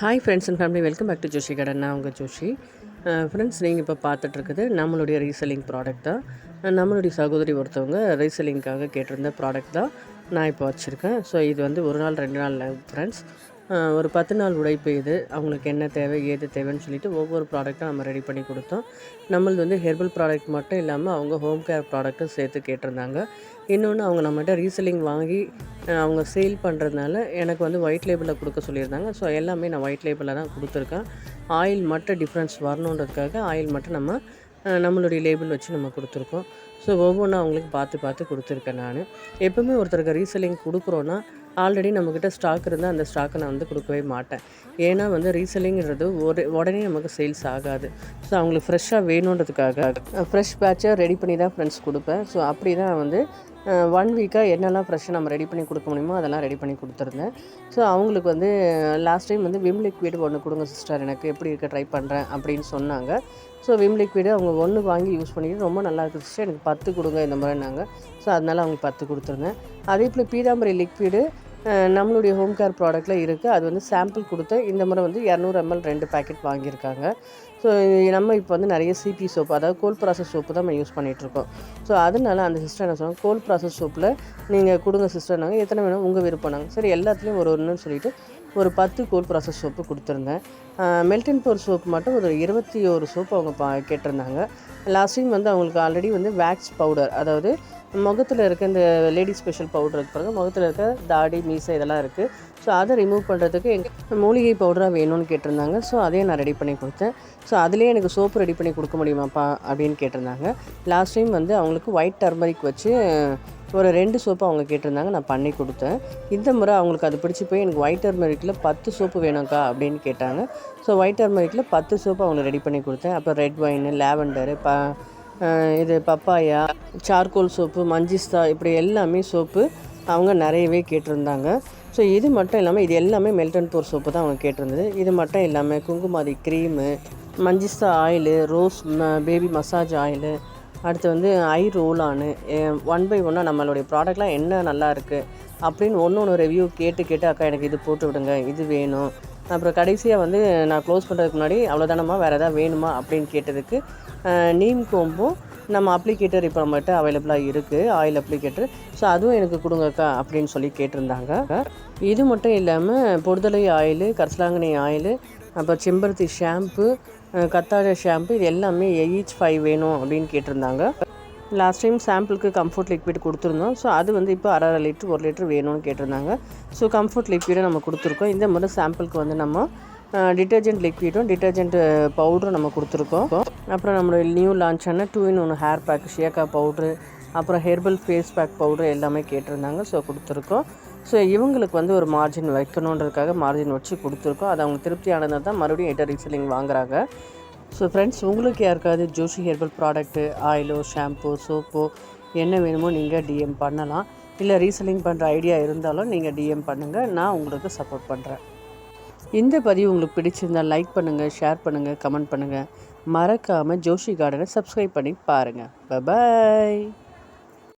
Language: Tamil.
Hi friends and family welcome back to Joshi கடன் நான் உங்கள் ஜோஷி ஃப்ரெண்ட்ஸ் நீங்கள் இப்போ பார்த்துட்ருக்குது நம்மளுடைய ரீசெல்லிங் ப்ராடக்ட் தான். Uh, நம்மளுடைய சகோதரி ஒருத்தவங்க ரீசெல்லிங்காக கேட்டிருந்த ப்ராடக்ட் தான் நான் இப்போ வச்சுருக்கேன். ஸோ இது வந்து ஒரு நாள் ரெண்டு நாள் ஃப்ரெண்ட்ஸ் ஒரு பத்து நாள் உழைப்பு இது. அவங்களுக்கு என்ன தேவை ஏது தேவைன்னு சொல்லிட்டு ஒவ்வொரு ப்ராடக்ட்டும் நம்ம ரெடி பண்ணி கொடுத்தோம். நம்மளது வந்து ஹெர்பல் ப்ராடக்ட் மட்டும் இல்லாமல் அவங்க ஹோம் கேர் ப்ராடக்ட்டும் சேர்த்து கேட்டிருந்தாங்க. இன்னொன்று அவங்க நம்மகிட்ட ரீசெல்லிங் வாங்கி அவங்க சேல் பண்ணுறதுனால எனக்கு வந்து ஒயிட் லேபிளில் கொடுக்க சொல்லியிருந்தாங்க. ஸோ எல்லாமே நான் ஒயிட் லேபிளில் தான் கொடுத்துருக்கேன். ஆயில் மட்டும் டிஃப்ரென்ஸ் வரணுன்றதுக்காக ஆயில் மட்டும் நம்ம நம்மளுடைய லேபிள் வச்சு நம்ம கொடுத்துருக்கோம். ஸோ ஒவ்வொன்றும் அவங்களுக்கு பார்த்து பார்த்து கொடுத்துருக்கேன் நான். எப்போவுமே ஒருத்தருக்கு ரீசெல்லிங் கொடுக்குறோன்னா ஆல்ரெடி நம்மக்கிட்ட ஸ்டாக் இருந்தால் அந்த ஸ்டாக்கை நான் வந்து கொடுக்கவே மாட்டேன். ஏன்னா வந்து ரீசெல்லிங்கிறது ஒரு உடனே நமக்கு சேல்ஸ் ஆகாது. ஸோ அவங்களுக்கு ஃப்ரெஷ்ஷாக வேணுன்றதுக்காக ஃப்ரெஷ் பேட்சை ரெடி பண்ணி தான் ஃப்ரெண்ட்ஸ் கொடுப்பேன். ஸோ அப்படி தான் வந்து ஒன் வீக்காக என்னெல்லாம் ஃப்ரெஷ்ஷாக நம்ம ரெடி பண்ணி கொடுக்க முடியுமோ அதெல்லாம் ரெடி பண்ணி கொடுத்துருந்தேன். ஸோ அவங்களுக்கு வந்து லாஸ்ட் டைம் வந்து விம் லிக்விட் ஒன்று கொடுங்க சிஸ்டர் எனக்கு எப்படி இருக்க ட்ரை பண்ணுறேன் அப்படின்னு சொன்னாங்க. ஸோ விம் லிக்விடு அவங்க ஒன்று வாங்கி யூஸ் பண்ணிட்டு ரொம்ப நல்லா இருக்குது சிஸ்டர் எனக்கு பத்து கொடுங்க இந்த மாதிரினாங்க ஸோ அதனால் அவங்க பத்து கொடுத்துருந்தேன். அதே போல் பீதாம்பரி லிக்விடு நம்மளுடைய ஹோம் கேர் ப்ராடக்ட்டில் இருக்குது அது வந்து சாம்பிள் கொடுத்து இந்த முறை வந்து இரநூறு எம்எல் ரெண்டு பேக்கெட் வாங்கியிருக்காங்க. ஸோ நம்ம இப்போ வந்து நிறைய சிபி சோப்பு அதாவது கோல் ப்ராசஸ் சோப்பு தான் நம்ம யூஸ் பண்ணிகிட்ருக்கோம் ஸோ அதனால அந்த சிஸ்டர் என்ன சொன்னாங்க கோல்ட் ப்ராசஸ் சோப்பில் நீங்கள் கொடுங்க சிஸ்டர்னாங்க எத்தனை வேணும்? உங்கள் விருப்பம்னாங்க சரி எல்லாத்துலேயும் ஒரு ஒன்றுன்னு சொல்லிட்டு ஒரு பத்து கோல்ட் ப்ராசஸ் சோப்பு கொடுத்துருந்தேன் மெல்டன் போர் சோப் மட்டும் ஒரு இருபத்தி ஒரு சோப்பு அவங்க பா கேட்டிருந்தாங்க. லாஸ்ட் டைம் வந்து அவங்களுக்கு ஆல்ரெடி வந்து வேக்ஸ் பவுடர் அதாவது முகத்தில் இருக்க இந்த லேடிஸ் ஸ்பெஷல் பவுடர் இருக்கு முகத்தில் இருக்க தாடி மீசை இதெல்லாம் இருக்குது ஸோ அதை ரிமூவ் பண்ணுறதுக்கு எங்கள் மூலிகை பவுடராக வேணும்னு கேட்டிருந்தாங்க. ஸோ அதையும் நான் ரெடி பண்ணி கொடுத்தேன். ஸோ அதுலேயே எனக்கு சோப்பு ரெடி பண்ணி கொடுக்க முடியுமாப்பா அப்படின்னு கேட்டிருந்தாங்க. லாஸ்ட் டைம் வந்து அவங்களுக்கு ஒயிட் டர்மரிக் வச்சு ஒரு ரெண்டு சோப்பு அவங்க கேட்டிருந்தாங்க நான் பண்ணி கொடுத்தேன். இந்த முறை அவங்களுக்கு அது பிடிச்சி போய் எனக்கு ஒயிட் டர்மரிக்கில் பத்து சோப்பு வேணும்க்கா அப்படின்னு கேட்டாங்க. ஸோ ஒயிட் டர்மரிக்கில் பத்து சோப்பு அவங்களுக்கு ரெடி பண்ணி கொடுத்தேன். அப்புறம் ரெட் ஒயின் லேவண்டரு ப இது பப்பாயா சார்கோல் சோப்பு மஞ்சிஸ்தா இப்படி எல்லாமே சோப்பு அவங்க நிறையவே கேட்டிருந்தாங்க. ஸோ இது மட்டும் இல்லாமல் இது எல்லாமே மெல்டன் போர் சோப்பு தான் அவங்க கேட்டிருந்தது. இது மட்டும் இல்லாமல் Kumkumadi cream Manjishtha oil rose baby massage oil அடுத்து வந்து ஐ ரோலானு ஒன் பை ஒன்னாக நம்மளுடைய ப்ராடக்ட்லாம் என்ன நல்லா இருக்குது அப்படின்னு ஒன்று ஒன்று ரிவ்யூ கேட்டு கேட்டு அக்கா எனக்கு இது போட்டு விடுங்க இது வேணும். அப்புறம் கடைசியாக வந்து நான் க்ளோஸ் பண்ணுறதுக்கு முன்னாடி அவ்வளோதானம்மா வேறு எதாவது வேணுமா? அப்படின்னு கேட்டதுக்கு நீம் கோம்பும் நம்ம அப்ளிகேட்டர் இப்போ நம்மகிட்ட அவைலபிளாக இருக்குது ஆயில் அப்ளிகேட்டர் ஸோ அதுவும் எனக்கு கொடுங்கக்கா அப்படின்னு சொல்லி கேட்டிருந்தாங்க. இது மட்டும் இல்லாமல் பொடுதலை ஆயில் கரிசலாங்கண்ணி ஆயில் அப்புறம் செம்பருத்தி ஷாம்பு கத்தாழ கத்தாழை ஷாம்பு இது எல்லாமே ஈச் ஃபைவ் வேணும் அப்படின்னு கேட்டிருந்தாங்க. லாஸ்ட் டைம் சாம்பிளுக்கு கம்ஃபர்ட் லிக்விட் கொடுத்துருந்தோம். ஸோ அது வந்து இப்போ அரை அரை லிட்டர் ஒரு லிட்டர் வேணும்னு கேட்டிருந்தாங்க. ஸோ கம்ஃபர்ட் லிக்விடை நம்ம கொடுத்துருக்கோம். இந்த முறை சாம்பிளுக்கு வந்து நம்ம டிட்டர்ஜென்ட் லிக்விடும் டிட்டர்ஜென்ட் பவுடரும் நம்ம கொடுத்துருக்கோம். அப்புறம் நம்மளோட நியூ லான்ச் ஆன டூ இன் ஒன்று ஹேர் பேக் ஷியாக்கா பவுட்ரு அப்புறம் ஹெர்பல் ஃபேஸ் பேக் பவுடர் எல்லாமே கேட்டிருந்தாங்க ஸோ கொடுத்துருக்கோம். ஸோ இவங்களுக்கு வந்து ஒரு மார்ஜின் வைக்கணுன்றதுக்காக மார்ஜின் வச்சு கொடுத்துருக்கோம். அது அவங்க திருப்தி ஆனதாக தான் மறுபடியும் எட்ட ரீசெல்லிங் வாங்குறாங்க. ஸோ ஃப்ரெண்ட்ஸ் உங்களுக்கு யாருக்காவது ஜோஷி ஹெர்பல் ப்ராடக்ட்டு ஆயிலோ ஷாம்பு சோப்போ என்ன வேணுமோ நீங்கள் டிஎம் பண்ணலாம். இல்லை ரீசெல்லிங் பண்ணுற ஐடியா இருந்தாலும் நீங்கள் டிஎம் பண்ணுங்கள் நான் உங்களுக்கு சப்போர்ட் பண்ணுறேன் இந்த பதிவு உங்களுக்கு பிடிச்சிருந்தால் லைக் பண்ணுங்கள் ஷேர் பண்ணுங்கள் கமெண்ட் பண்ணுங்கள் மறக்காமல் ஜோஷி கார்டனை சப்ஸ்கிரைப் பண்ணி பாருங்கள் பபாய்